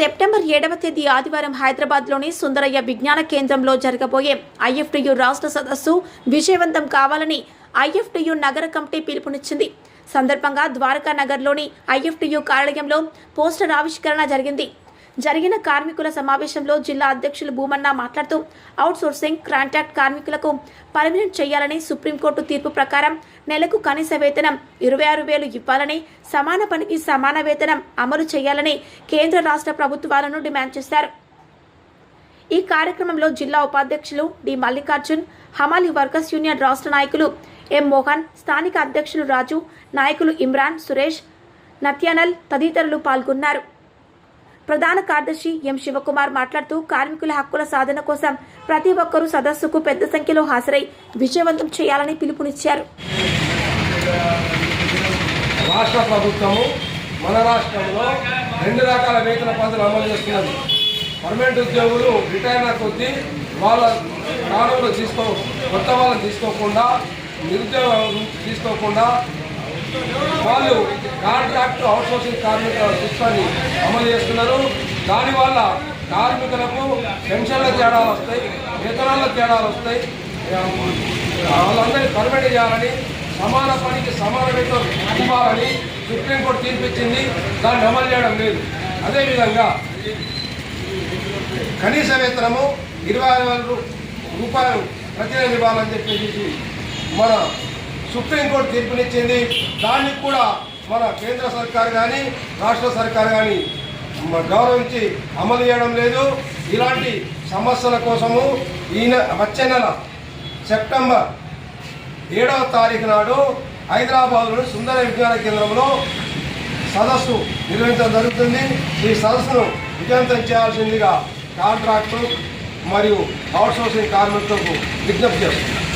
September ఏడవ తేదీ ఆదివారం హైదరాబాద్లోని సుందరయ్య విజ్ఞాన కేంద్రంలో జరగబోయే ఐఎఫ్టియు రాష్ట్ర సదస్సు విజయవంతం కావాలని ఐఎఫ్టియు నగర కమిటీ పిలుపునిచ్చింది. సందర్భంగా ద్వారకా నగర్లోని ఐఎఫ్టియు కార్యాలయంలో పోస్టర్ ఆవిష్కరణ జరిగింది. జరిగిన కార్మికుల సమావేశంలో జిల్లా అధ్యక్షులు భూమన్న మాట్లాడుతూ అవుట్సోర్సింగ్ కాంట్రాక్ట్ కార్మికులకు పర్మినెంట్ చేయాలని సుప్రీంకోర్టు తీర్పు ప్రకారం నెలకు కనీస వేతనం ఇరవై ఆరు వేలు ఇవ్వాలని సమాన పనికి సమాన వేతనం అమలు చేయాలని కేంద్ర రాష్ట్ర ప్రభుత్వాలను డిమాండ్ చేశారు. ఈ కార్యక్రమంలో జిల్లా ఉపాధ్యక్షులు డి మల్లికార్జున్ హమాలి వర్కర్స్ యూనియన్ రాష్ట్ర నాయకులు ఎం మోహన్ స్థానిక అధ్యక్షులు రాజు నాయకులు ఇమ్రాన్ సురేష్ నత్యానల్ తదితరులు పాల్గొన్నారు. ప్రధాన కార్యదర్శి ఎం శివకుమార్ మాట్లాడుతూ కార్మికుల హక్కుల సాధన కోసం ప్రతి ఒక్కరూ సదస్సుకు పెద్ద సంఖ్యలో హాజరై విజయవంతం చేయాలని పిలుపునిచ్చారు. రాష్ట్ర ప్రభుత్వము మన రాష్ట్రంలో రెండు రకాల వేతన పద్ధతులు అమలు చేస్తున్నది. పర్మనెంట్ ఉద్యోగులు రిటైర్ అయిన కొద్దీ వాళ్ళ ప్రాణంలో తీసుకో కొత్త వాళ్ళని తీసుకోకుండా నిరుద్యోగం తీసుకోకుండా వాళ్ళు కాంట్రాక్ట్ అవుట్సోర్సింగ్ కార్మిక సిస్టాన్ని అమలు చేస్తున్నారు. దానివల్ల కార్మికులకు పెన్షన్ల తేడాలు వస్తాయి వేతనాల తేడాలు వస్తాయి. వాళ్ళందరినీ పర్మిట్ చేయాలని సమాన పనికి సమాన వేతనం ఇవ్వాలని సుప్రీంకోర్టు తీర్పిచ్చింది. దాన్ని అమలు చేయడం లేదు. అదేవిధంగా కనీస వేతనము ఇరవై ఆరు వేల రూపాయలు ప్రతి నెల ఇవ్వాలని చెప్పేసి మన సుప్రీంకోర్టు తీర్పునిచ్చింది. దానికి కూడా మన కేంద్ర సర్కార్ కానీ రాష్ట్ర సర్కార్ కానీ గౌరవించి అమలు చేయడం లేదు. ఇలాంటి సమస్యల కోసము ఈ వచ్చే నెల సెప్టెంబర్ ఏడవ తారీఖు నాడు హైదరాబాద్లోని సుందర విజ్ఞాన కేంద్రంలో సదస్సు నిర్వహించడం జరుగుతుంది. ఈ సదస్సును విజయంతం చేయాల్సిందిగా కాంట్రాక్టు మరియు అవుట్సోర్సింగ్ కార్మికులకు విజ్ఞప్తి చేస్తున్నాం.